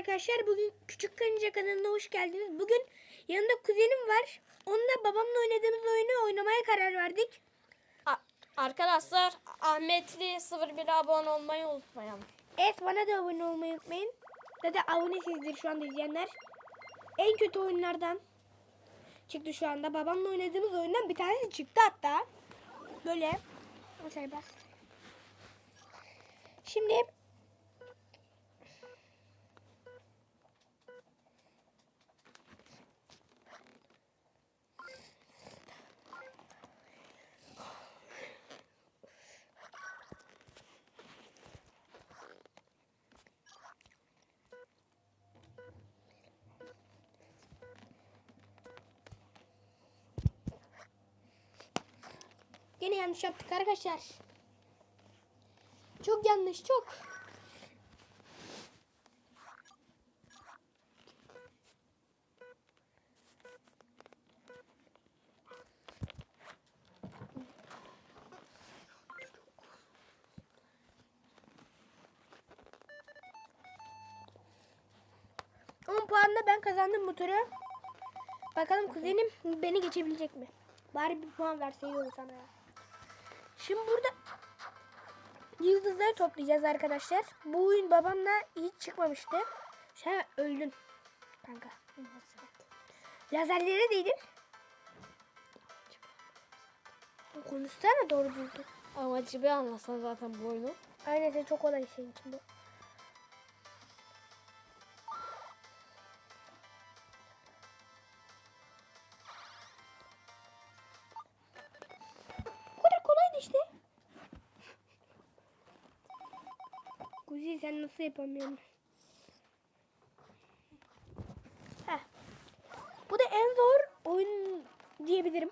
arkadaşlar. Bugün Küçük Karınca kanalına hoş geldiniz. Bugün yanında kuzenim var. Onunla babamla oynadığımız oyunu oynamaya karar verdik. A- Arkadaşlar Ahmetli 01'e abone olmayı unutmayın. Evet bana da abone olmayı unutmayın. Zaten abonesizdir şu anda izleyenler. En kötü oyunlardan çıktı şu anda. Babamla oynadığımız oyundan bir tanesi çıktı hatta. Böyle. Mesela. Şimdi Yine yanlış yaptık arkadaşlar. Çok yanlış çok. Puanla ben kazandım bu turu. Bakalım kuzenim beni geçebilecek mi? Bari bir puan verseydi olur sana ya. Şimdi burada yıldızları toplayacağız arkadaşlar. Bu oyun babamla hiç çıkmamıştı. Sen öldün kanka. Lazerlere değdin. Konuşsana doğru düzgün. Amacı bir anlasan zaten bu oyunu. Aynen çok kolay senin için. Bu sen nasıl yapamıyorsun? Heh. Bu da en zor oyun diyebilirim.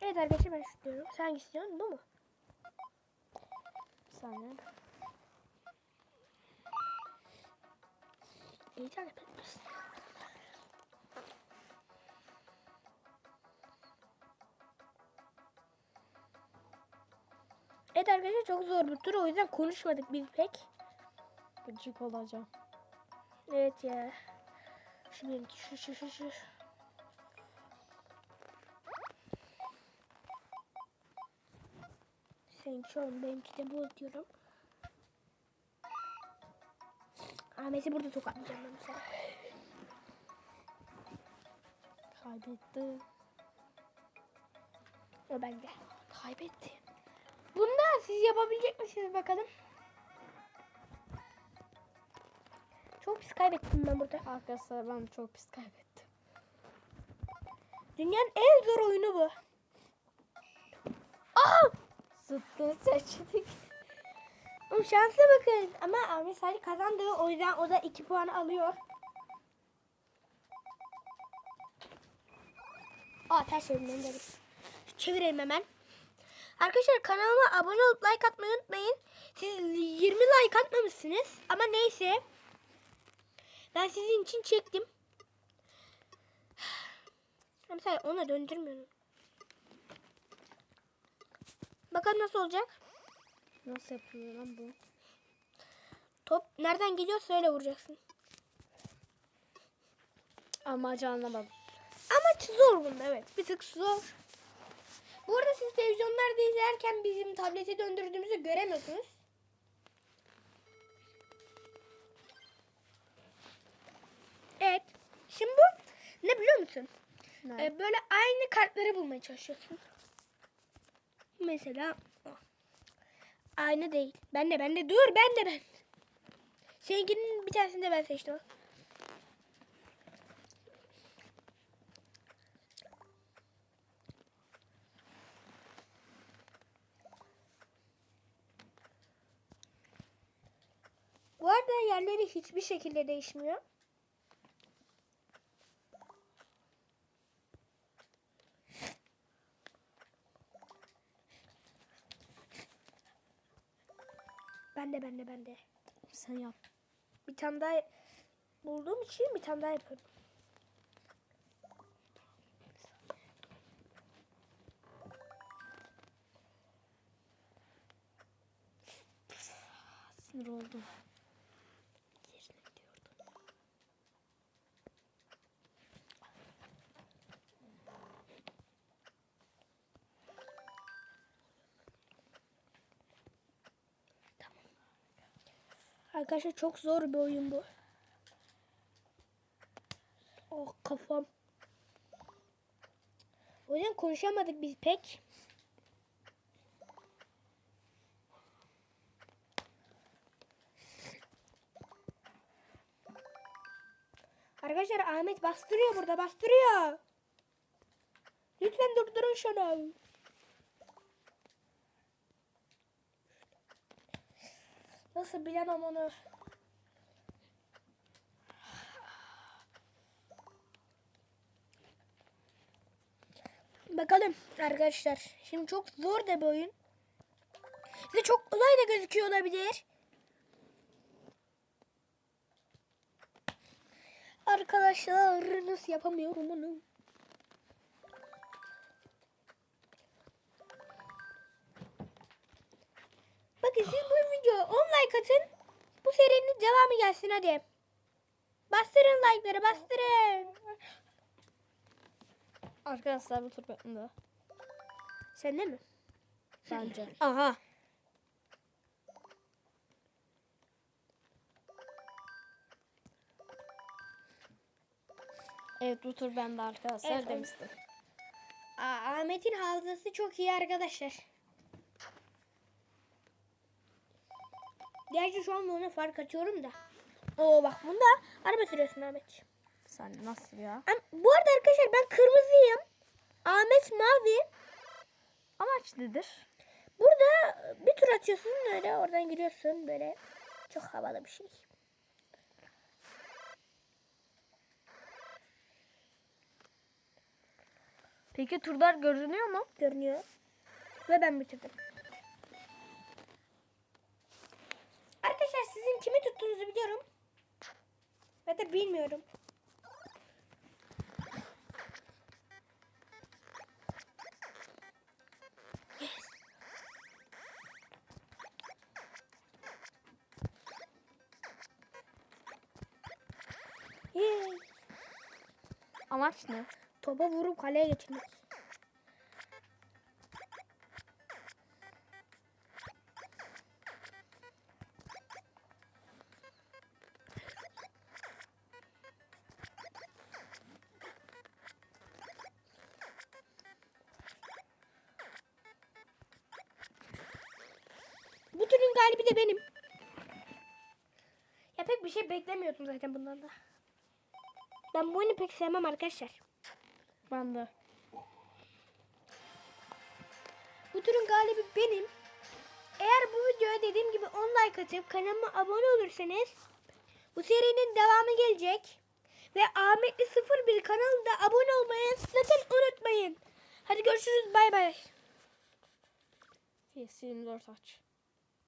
Evet arkadaşlar ben şu. Sen hangisi diyorsun? Bu mu? Saniye. İyi takip etmesin. Evet arkadaşlar çok zor bir tur o yüzden konuşmadık biz pek. Gıcık olacağım. Evet ya. Şu benimki şu şu şu şu. Seninki şu an benimki de bu diyorum. Ahmet'i burada tokatlayacağım ben mesela. Kaybetti. O bende. Kaybetti. Bunda siz yapabilecek misiniz bakalım? Çok pis kaybettim ben burada. Arkadaşlar ben çok pis kaybettim. Dünyanın en zor oyunu bu. Aa! Zıttını seçtik. Oğlum şansa bakın. Ama Ahmet sadece kazandı. O yüzden o da 2 puan alıyor. Aa ters çevirmem dedim. Çevirelim hemen. Arkadaşlar kanalıma abone olup like atmayı unutmayın. Siz 20 like atmamışsınız. Ama neyse. Ben sizin için çektim. Mesela ona döndürmüyorum. Bakalım nasıl olacak. Nasıl yapılıyor lan bu? Top nereden geliyor söyle vuracaksın. Amacı anlamadım. Ama zor bunda evet. Bir tık zor. Bu arada siz televizyonlarda izlerken bizim tableti döndürdüğümüzü göremiyorsunuz. Evet. Şimdi bu ne biliyor musun? Ne? Ee, böyle aynı kartları bulmaya çalışıyorsun. Mesela aynı değil. Ben de ben de dur ben de ben. Seninkinin bir tanesini de ben seçtim. Bu arada yerleri hiçbir şekilde değişmiyor. Ben de ben de ben de. Sen yap. Bir tane daha bulduğum için bir tane daha yapıyorum. Sinir oldum. Arkadaşlar çok zor bir oyun bu. Oh kafam. O yüzden konuşamadık biz pek. Arkadaşlar Ahmet bastırıyor burada bastırıyor. Lütfen durdurun şunu. Nasıl bilemem onu. Bakalım arkadaşlar. Şimdi çok zor da bir oyun. Size çok kolay da gözüküyor olabilir. Arkadaşlar nasıl yapamıyorum bunu? Like atın. Bu serinin devamı gelsin hadi. Bastırın like'ları bastırın. Arkadaşlar bu tur benim Sen de mi? Bence. Aha. Evet bu tur bende arkadaşlar Evet, demiştim. Ahmet'in hafızası çok iyi arkadaşlar. Gerçi şu an ona fark açıyorum da. Oo bak bunda araba sürüyorsun Ahmet. Sen nasıl ya? Bu arada arkadaşlar ben kırmızıyım. Ahmet mavi. Amaç nedir? Burada bir tur atıyorsun öyle oradan giriyorsun böyle. Çok havalı bir şey. Peki turlar görünüyor mu? Görünüyor. Ve ben bitirdim. Arkadaşlar sizin kimi tuttuğunuzu biliyorum. Ve de bilmiyorum. Amaç ne? Topa vurup kaleye geçirmek. Galibi de benim. Ya pek bir şey beklemiyordum zaten bundan da. Ben bu oyunu pek sevmem arkadaşlar. Ben de. Bu turun galibi benim. Eğer bu videoya dediğim gibi 10 like atıp kanalıma abone olursanız bu serinin devamı gelecek. Ve Ahmetli 01 kanalında abone olmayı sakın unutmayın. Hadi görüşürüz bay bay. PS24 aç.